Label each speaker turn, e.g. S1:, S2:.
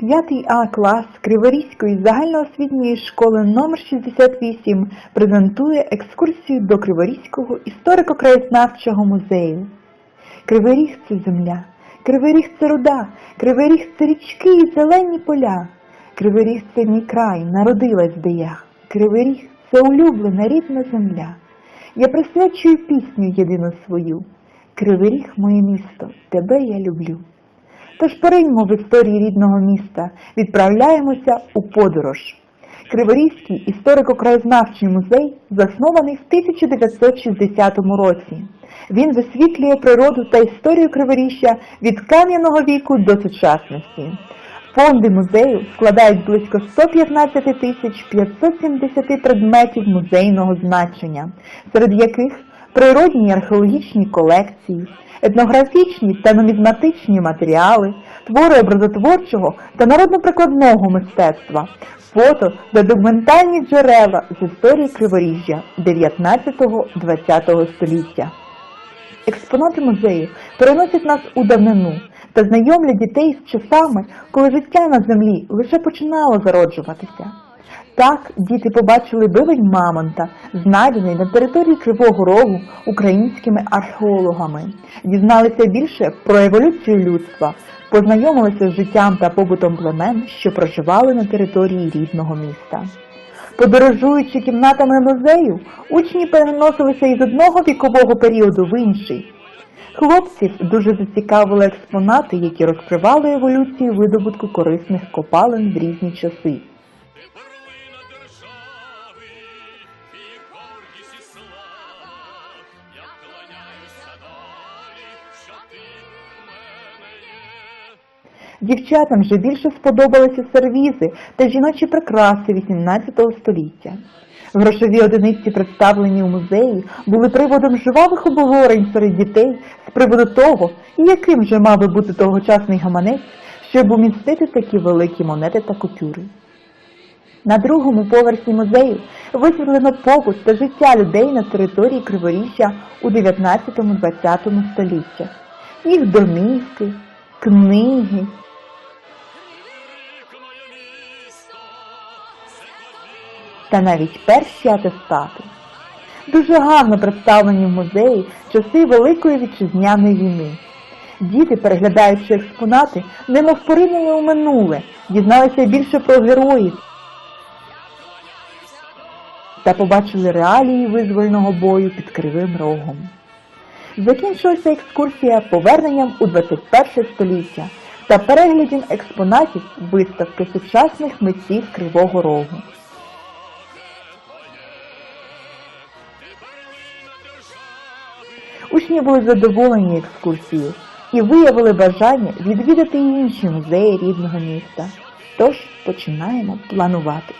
S1: 5 А клас Криворізької загальноосвітньої школи номер 68 презентує екскурсію до Криворізького історико-краєзнавчого музею. Кривий Ріг – це земля, Кривий Ріг – це руда, Кривий Ріг – це річки і зелені поля. Кривий Ріг – це мій край, народилась де я. Кривий Ріг – це улюблена рідна земля. Я присвячую пісню єдину свою. Кривий Ріг – моє місто, тебе я люблю. Тож пориньмо в історії рідного міста, відправляємося у подорож. Криворізький історико-краєзнавчий музей заснований в 1960 році. Він висвітлює природу та історію Криворіжжя від кам'яного віку до сучасності. Фонди музею складають близько 115 тисяч 570 предметів музейного значення, серед яких природні археологічні колекції, етнографічні та нумізматичні матеріали, твори образотворчого та народно-прикладного мистецтва, фото та документальні джерела з історії Криворіжжя 19-20 століття. Експонати музею переносять нас у давнину та знайомлять дітей з часами, коли життя на землі лише починало зароджуватися. Так діти побачили бивень мамонта, знайдений на території Кривого Рогу українськими археологами, дізналися більше про еволюцію людства, познайомилися з життям та побутом племен, що проживали на території рідного міста. Подорожуючи кімнатами музею, учні переносилися із одного вікового періоду в інший. Хлопців дуже зацікавили експонати, які розкривали еволюцію видобутку корисних копалин в різні часи. Дівчатам же більше сподобалися сервізи та жіночі прикраси XVIII століття. Грошові одиниці, представлені у музеї, були приводом жвавих обговорень серед дітей з приводу того, яким же мав би бути тогочасний гаманець, щоб умістити такі великі монети та купюри. На другому поверсі музею висвітлено побут та життя людей на території Криворіжжя у 19-20 століттях, їх домівки, книги, та навіть перші атестати. Дуже гарно представлені в музеї часи Великої вітчизняної війни. Діти, переглядаючи експонати, немов поринули у минуле, дізналися більше про героїв та побачили реалії визвольного бою під Кривим Рогом. Закінчилася екскурсія поверненням у 21 століття та переглядом експонатів виставки сучасних митців Кривого Рогу. Учні були задоволені екскурсією і виявили бажання відвідати інші музеї рідного міста. Тож починаємо планувати.